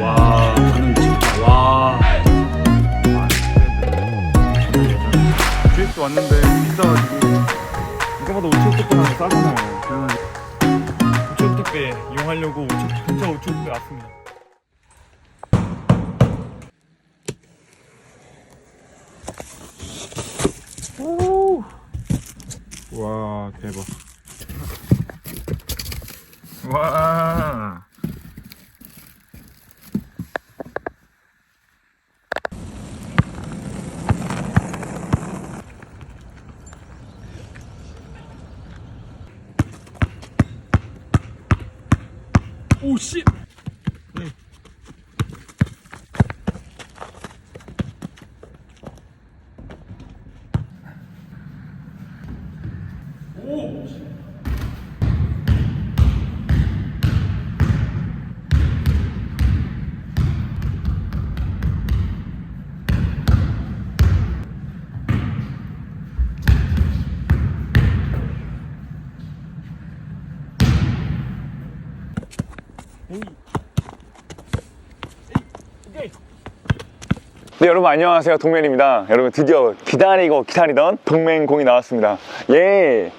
와. 와. GX 왔는데 비싸가지고 이거마다 5천원 싸잖아요. 그래서 5천 택배 이용하려고 5천 진짜 5천 택배 왔습니다. 와 대박 와 오 씨. 오. 네 여러분 안녕하세요. 동맨입니다. 여러분 드디어 기다리고 기다리던 동맹공이 나왔습니다. 예.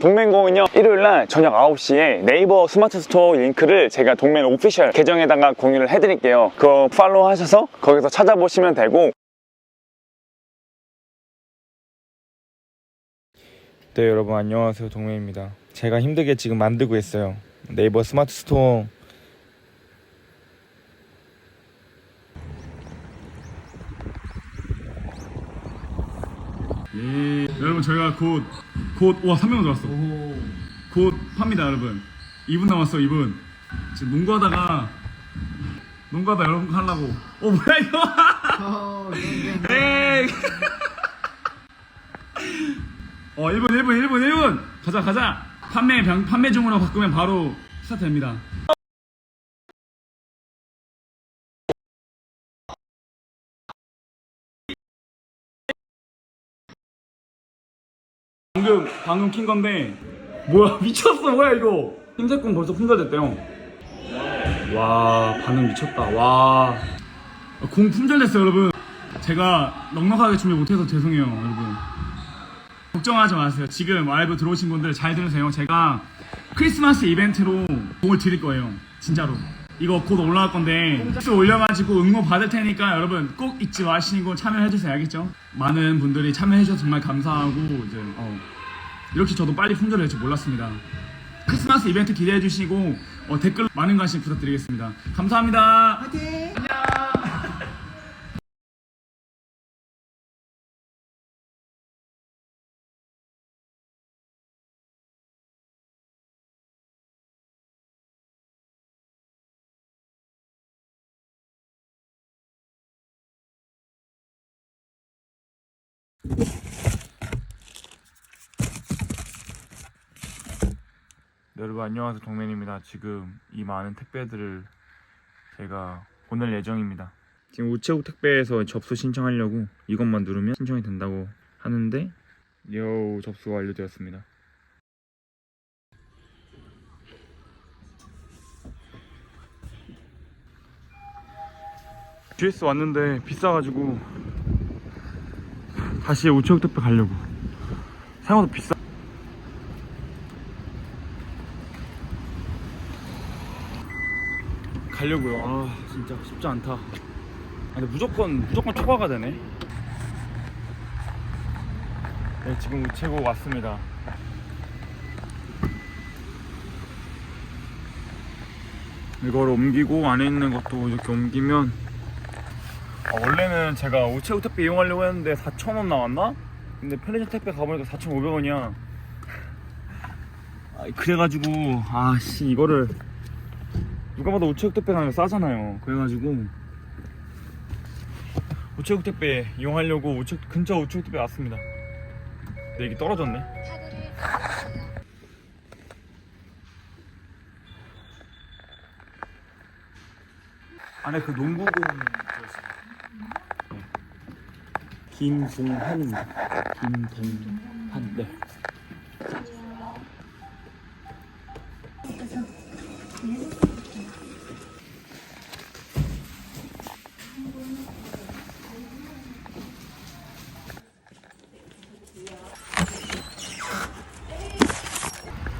동맹공은요 일요일날 저녁 9시에 네이버 스마트 스토어 링크를 제가 동맹 오피셜 계정에다가 공유를 해드릴게요. 그거 팔로우 하셔서 거기서 찾아보시면 되고. 네 여러분 안녕하세요. 동맹입니다. 제가 힘들게 지금 만들고 있어요. 네이버 스마트 스토어 예. 여러분 저희가 곧, 곧, 와 3명 들어왔어. 곧 팝니다 여러분. 2분 남았어 2분. 지금 농구하다가 농구하다 여러분 하려고. 어 뭐야 이거? 에이. 어 1분 1분 1분 1분. 가자 가자. 판매 병, 판매 중으로 바꾸면 바로 스타트됩니다. 방금 방금 킨 건데. 뭐야 미쳤어. 뭐야 이거. 흰색공 벌써 품절됐대요. 와 반응 미쳤다. 와공 품절됐어요 여러분. 제가 넉넉하게 준비 못해서 죄송해요 여러분. 걱정하지 마세요. 지금 라이브 들어오신 분들 잘 들으세요. 제가 크리스마스 이벤트로 공을 드릴 거예요. 진짜로 이거 곧 올라갈 건데 스 올려가지고 응모 받을 테니까 여러분 꼭 잊지 마시고 참여해주세요. 알겠죠? 많은 분들이 참여해주셔서 정말 감사하고 이제 어, 이렇게 저도 빨리 품절될 줄 몰랐습니다. 크리스마스 이벤트 기대해주시고 어, 댓글 많은 관심 부탁드리겠습니다. 감사합니다. 네, 여러분 안녕하세요. 동맨입니다. 지금 이 많은 택배들을 제가 보낼 예정입니다. 지금 우체국 택배에서 접수 신청하려고 이것만 누르면 신청이 된다고 하는데 요 접수가 완료되었습니다. GS 왔는데 비싸가지고 다시 우체국 택배 가려고 생각보다 비싸 가려고요. 아 진짜 쉽지 않다. 아, 근데 무조건 무조건 초과가 되네. 네 지금 우체국 왔습니다. 이걸 옮기고 안에 있는 것도 이렇게 옮기면 아, 원래는 제가 우체국 택배 이용하려고 했는데 4,000원 나왔나? 근데 편의점 택배 가보니까 4,500원이야. 아, 그래가지고 아씨 이거를 누가 봐도 우체국 택배 가면 싸잖아요. 그래가지고 우체국 택배 이용하려고 우체국 근처 우체국 택배 왔습니다. 근데 이게 떨어졌네. 안에 그 농구공. 김봉환입니다. 김봉환. 네.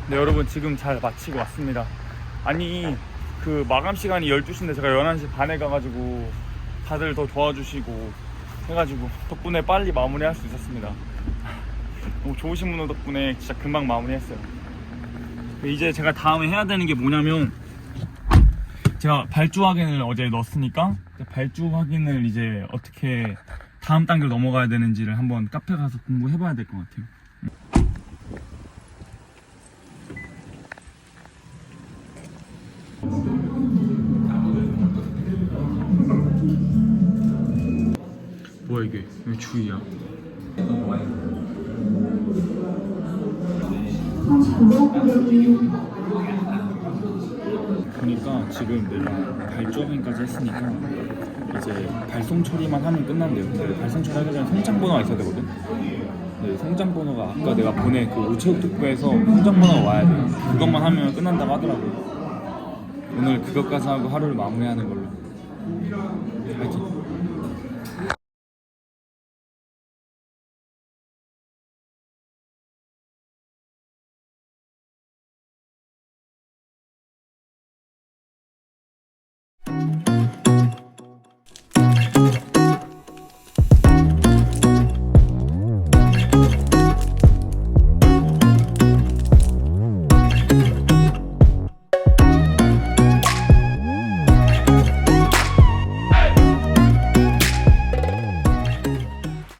네 여러분 지금 잘 마치고 왔습니다 아니 그 마감 시간이 12시인데 제가 11시 반에 가가지고 다들 더 도와주시고 해가지고 덕분에 빨리 마무리할 수 있었습니다. 너무 좋으신 분들 덕분에 진짜 금방 마무리했어요. 이제 제가 다음에 해야 되는 게 뭐냐면 제가 발주 확인을 어제 넣었으니까 발주 확인을 이제 어떻게 다음 단계로 넘어가야 되는지를 한번 카페 가서 공부해봐야 될 것 같아요 이게 왜 주의야? 보니까 지금 내가 발주행까지 했으니까 이제 발송 처리만 하면 끝난대요. 근데 발송 처리하기 전에 송장 번호가 있어야 되거든. 네, 송장 번호가 아까 내가 보낸 그 우체국 특보에서 송장 번호가 와야 돼. 그것만 하면 끝난다고 하더라고. 오늘 그것까지 하고 하루를 마무리하는 걸로.